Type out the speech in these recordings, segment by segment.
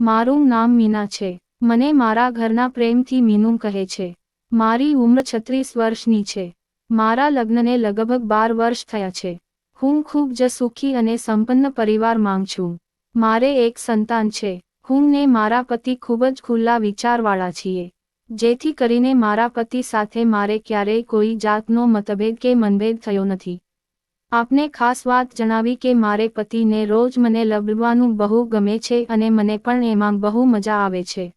મારું નામ મીના છે. મને મારા ઘરના પ્રેમથી મીનું કહે છે. મારી ઉંમર છત્રીસ વર્ષની છે. મારા લગ્નને લગભગ બાર વર્ષ થયા છે. હું ખૂબ જ સુખી અને સંપન્ન પરિવાર માંગ છું. મારે એક સંતાન છે. હું ને મારા પતિ ખૂબ જ ખુલ્લા વિચારવાળા છીએ. જેથી કરીને મારા પતિ સાથે મારે ક્યારેય કોઈ જાતનો મતભેદ કે મનભેદ થયો નથી. આપને ખાસ વાત જણાવી કે મારે પતિને રોજ મને લબડવાનું બહુ ગમે છે અને મને પણ એમાં બહુ મજા આવે છે.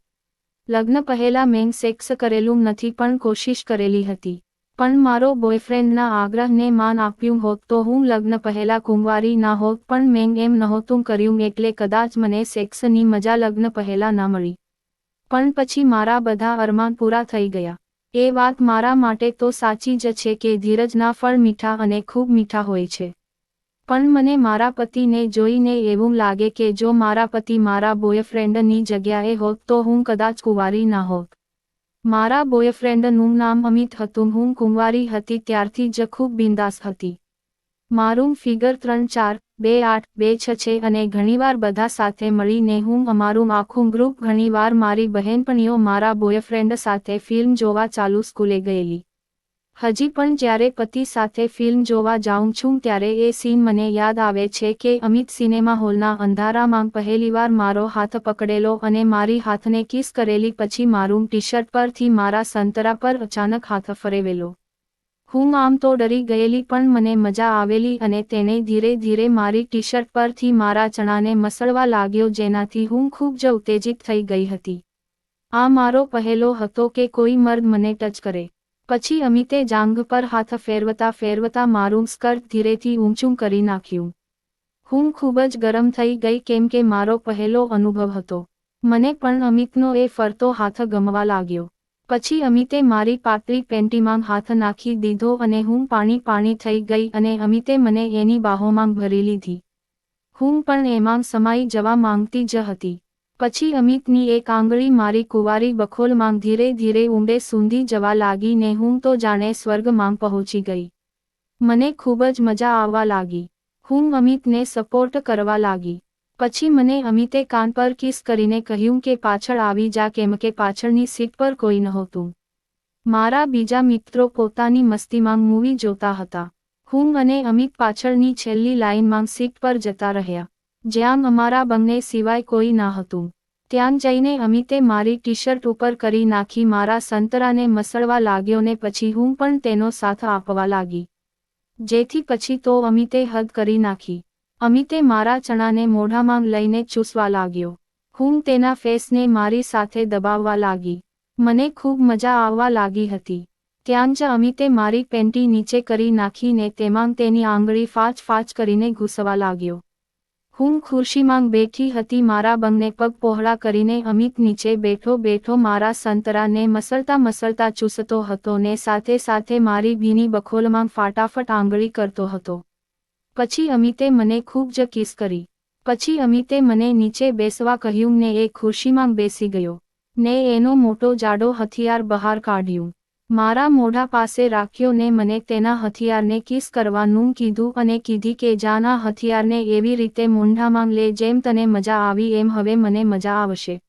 લગ્ન પહેલાં મેં સેક્સ કરેલું નથી પણ કોશિશ કરેલી હતી. પણ મારો બોયફ્રેન્ડના આગ્રહને માન આપ્યું હોત તો હું લગ્ન પહેલાં કુંવારી ના હોત પણ મેં એમ નહોતું કર્યું એટલે કદાચ મને સેક્સની મજા લગ્ન પહેલાં ના મળી. પણ પછી મારા બધા અરમાન પૂરા થઈ ગયા. એ વાત મારા માટે તો સાચી જ છે કે ધીરજના ફળ મીઠા અને ખૂબ મીઠા હોય છે. પણ મને મારા પતિને જોઈને એવું લાગે કે જો મારા પતિ મારા બોયફ્રેન્ડની જગ્યાએ હોત તો હું કદાચ કુંવારી ના હોત. મારા બોયફ્રેન્ડનું નામ અમિત હતું, હું કુંવારી હતી, ત્યારથી જ ખૂબ બિંદાસ હતી. મારું ફિગર ત્રણ ચાર, બે આઠ, બે છ છે અને ઘણીવાર બધા સાથે મળીને હું અમારું આખું ગ્રુપ ઘણીવાર મારી બહેનપણીઓ મારા બોયફ્રેન્ડ સાથે ફિલ્મ જોવા ચાલુ સ્કૂલે ગયેલી. હજી પણ જ્યારે પતિ સાથે ફિલ્મ જોવા જાઉં છું ત્યારે એ સીન મને યાદ આવે છે કે અમિત સિનેમા હોલના અંધારામાં પહેલીવાર મારો હાથ પકડેલો અને મારી હાથને કિસ કરેલી પછી મારું ટી શર્ટ પરથી મારા સંતરા પર અચાનક હાથ ફરેવેલો. હું આમ તો ડરી ગયેલી પણ મને મજા આવેલી અને તેને ધીરે ધીરે મારી ટી શર્ટ પરથી મારા ચણાને મસળવા લાગ્યો જેનાથી હું ખૂબ જ ઉત્તેજિત થઈ ગઈ હતી. આ મારો પહેલો હતો કે કોઈ મર્દ મને ટચ કરે. પછી અમિતે જાંઘ પર હાથ ફેરવતા ફેરવતા મારું સ્કર્ટ ધીરેથી ઊંચું કરી નાખ્યું. હું ખૂબ જ ગરમ થઈ ગઈ કેમ કે મારો પહેલો અનુભવ હતો. મને પણ અમિતનો એ ફરતો હાથ ગમવા લાગ્યો. પછી અમિતે મારી પાતળી પેન્ટીમાં હાથ નાખી દીધો અને હું પાણી પાણી થઈ ગઈ અને અમિતે મને એની બાહોમાં ભરી લીધી. હું પણ એમાં સમાઈ જવા માંગતી જ હતી. પછી અમિતની એક આંગળી મારી કુંવારી બખોલમાં ધીરે ધીરે ઊંડે સૂંધી જવા લાગી ને હું તો જાણે સ્વર્ગમાં પહોંચી ગઈ. મને ખૂબ જ મજા આવવા લાગી. હું અમિતને સપોર્ટ કરવા લાગી. પછી મને અમિતે કાન પર કિસ કરીને કહ્યું કે પાછળ આવી જા કેમ કે પાછળની સીટ પર કોઈ નહોતું. મારા બીજા મિત્રો પોતાની મસ્તીમાં મૂવી જોતા હતા. હું અને અમિત પાછળની છેલ્લી લાઇનમાં સીટ પર જતા રહ્યા. જ્યાં અમારા બંને સિવાય કોઈ ના હતું. ત્યાં જઈને અમિતે મારી ટી શર્ટ ઉપર કરી નાખી મારા સંતરાને મસળવા લાગ્યો ને પછી હું પણ તેનો સાથ આપવા લાગી. જેથી પછી તો અમિતે હદ કરી નાખી. અમિતે મારા ચણાને મોઢામાં લઈને ચૂસવા લાગ્યો. હું તેના ફેસને મારી સાથે દબાવવા લાગી. મને ખૂબ મજા આવવા લાગી હતી. ત્યાં જ અમિતે મારી પેન્ટી નીચે કરી નાખીને તેમાં તેની આંગળી ફાચ ફાચ કરીને ઘૂસવા લાગ્યો. હું ખુરશીમાં બેઠી હતી મારા બંને પગ પહોળા કરીને અમિત નીચે બેઠો બેઠો મારા સંતરાને મસળતા મસળતા ચૂસતો હતો ને સાથે સાથે મારી ભીની બખોલમાં ફાટાફટ આંગળી કરતો હતો. પછી અમિતે મને ખૂબ જ કિસ કરી. પછી અમિતે મને નીચે બેસવા કહ્યું, ને એ ખુરશીમાં બેસી ગયો. ને એનો મોટો જાડો હથિયાર બહાર કાઢ્યું. મારા મોઢા પાસે રાખ્યો ને મને તેના હથિયારને કિસ કરવાનું કીધું અને કીધી કે, જાના હથિયારને એવી રીતે મૂંઢામાં લે જેમ તને મજા આવી, એમ હવે મને મજા આવશે.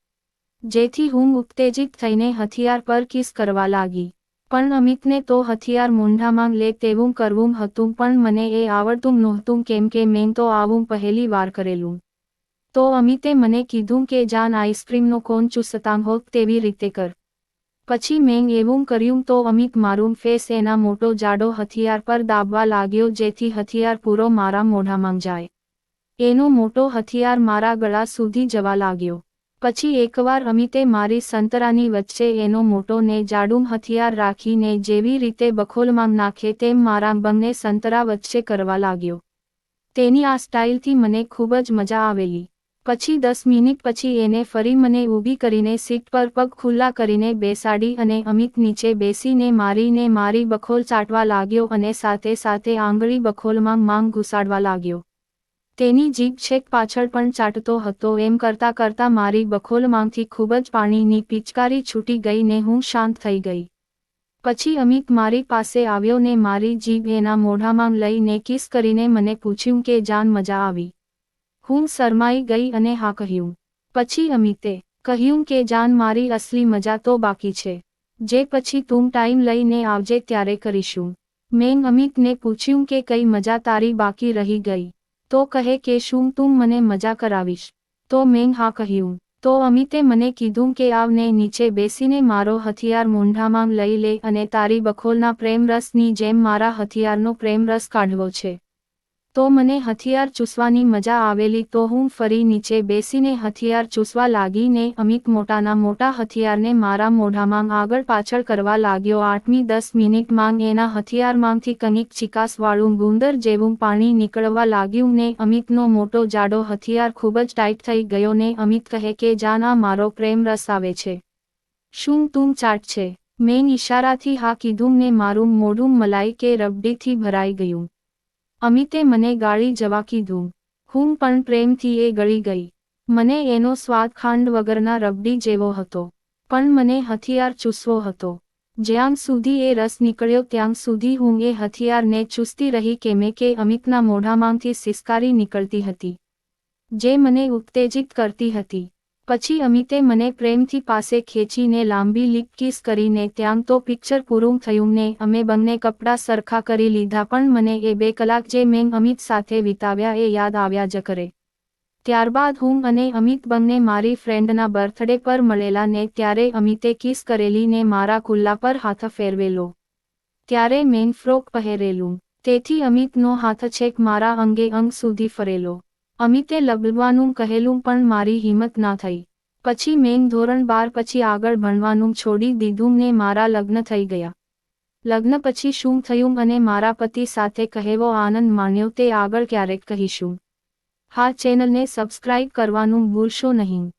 જેથી હું ઉત્તેજિત થઈને હથિયાર પર કિસ કરવા લાગી. પણ અમિતને તો હથિયાર મૂંઢામાં લે તેવું કરવું હતું, પણ મને એ આવડતું નહોતું કેમ કે મેં તો આવું પહેલી વાર કરેલું. તો અમિતે મને કીધું કે, જાન, આઈસ્ક્રીમનો કોન ચૂસતાં હોત તેવી રીતે કર. પછી મેં એવું કર્યું તો અમિત મારું ફેસ એના મોટો જાડો હથિયાર પર દાબવા લાગ્યો જેથી હથિયાર પૂરો મારા મોઢામાં જાય. એનો મોટો હથિયાર મારા ગળા સુધી જવા લાગ્યો. પછી એકવાર અમિતે મારી સંતરાની વચ્ચે એનો મોટો ને જાડું હથિયાર રાખીને જેવી રીતે બખોલમાં નાખે તેમ મારા બંને સંતરા વચ્ચે કરવા લાગ્યો. તેની આ સ્ટાઇલથી મને ખૂબ જ મજા આવેલી. પછી દસ મિનિટ પછી એને ફરી મને ઊભી કરીને સીટ પર પગ ખુલ્લા કરીને બેસાડી અને અમિત નીચે બેસીને મારીને મારી બખોલ ચાટવા લાગ્યો અને સાથે સાથે આંગળી બખોલમાં માંગ ઘુસાડવા લાગ્યો. તેની જીભ છેક પાછળ પણ ચાટતો હતો. એમ કરતા કરતા મારી બખોલમાંથી ખૂબ જ પાણીની પિચકારી છૂટી ગઈ ને હું શાંત થઈ ગઈ. પછી અમિત મારી પાસે આવ્યો ને મારી જીભ એના મોઢામાં લઈને કિસ કરીને મને પૂછ્યું કે, જાન, મજા આવી? હું શરમાઈ ગઈ અને હા કહ્યું. પછી અમિતે કહ્યું કે, જાન, મારી અસલી મજા તો બાકી છે. જે પછી તું ટાઈમ લઈને આવજે, ત્યારે કરીશું. મેં અમિતને પૂછ્યું કે, કઈ મજા તારી બાકી રહી ગઈ? તો કહે કે શું તું મને મજા કરાવીશ? તો મેં હા કહ્યું. તો અમિતે મને કીધું કે આવને નીચે બેસીને મારો હથિયાર મોંઢામાં લઈ લે અને તારી બખોલના પ્રેમરસની જેમ મારા હથિયારનો પ્રેમરસ કાઢવો છે. તો મને હથિયાર ચૂસવાની મજા આવેલી તો હું ફરી નીચે બેસીને હથિયાર ચૂસવા લાગીને અમિત મોટાના મોટા હથિયારને મારા મોઢામાં આગળ પાછળ કરવા લાગ્યો. આઠમી દસ મિનિટમાં એના હથિયારમાંથી કનિક ચિકાસવાળું ગુંદર જેવું પાણી નીકળવા લાગ્યું ને અમિતનો મોટો જાડો હથિયાર ખૂબ જ ટાઈટ થઈ ગયો ને અમિત કહે કે જાના મારો પ્રેમ રસ આવે છે. શું તું ચાટ છે? મેં ઇશારાથી હા કીધું ને મારું મોઢું મલાઈ કે રબડીથી ભરાઈ ગયું. અમિતે મને ગાળી જવા કીધું. હું પણ પ્રેમથી એ ગળી ગઈ. મને એનો સ્વાદ ખાંડ વગરના રબડી જેવો હતો. પણ મને હથિયાર ચૂસવો હતો. જ્યાં સુધી એ રસ નીકળ્યો ત્યાં સુધી હું એ હથિયારને ચૂસતી રહી કેમે કે અમિતના મોઢામાંથી સિસકારી નીકળતી હતી. જે મને ઉત્તેજિત કરતી હતી. પછી અમિતે મને પ્રેમથી પાસે ખેંચીને લાંબી લીપ કિસ કરીને ત્યાં તો પિક્ચર પૂરું થયું ને અમે બંને કપડાં સરખા કરી લીધા પણ મને એ બે કલાક જે મેં અમિત સાથે વિતાવ્યા એ યાદ આવ્યા જ કરે. ત્યારબાદ હું અને અમિત બંને મારી ફ્રેન્ડના બર્થડે પર મળેલા ને ત્યારે અમિતે કિસ કરેલી ને મારા કુલ્લા પર હાથ ફેરવેલો. ત્યારે મેન ફ્રોક પહેરેલું. તેથી અમિતનો હાથ છેક મારા અંગે અંગ સુધી ફરેલો. અમિતે લબલવાનું કહેલું પણ મારી હિંમત ના થઈ. પછી મેન ધોરણ બાર પછી આગળ ભણવાનું છોડી દીધું ને મારા લગ્ન થઈ ગયા. લગ્ન પછી શું થયું અને મારા પતિ સાથે કહેવો આનંદ માણ્યો તે આગળ ક્યારેક કહીશું. હા ચેનલને સબસ્ક્રાઇબ કરવાનું ભૂલશો નહીં.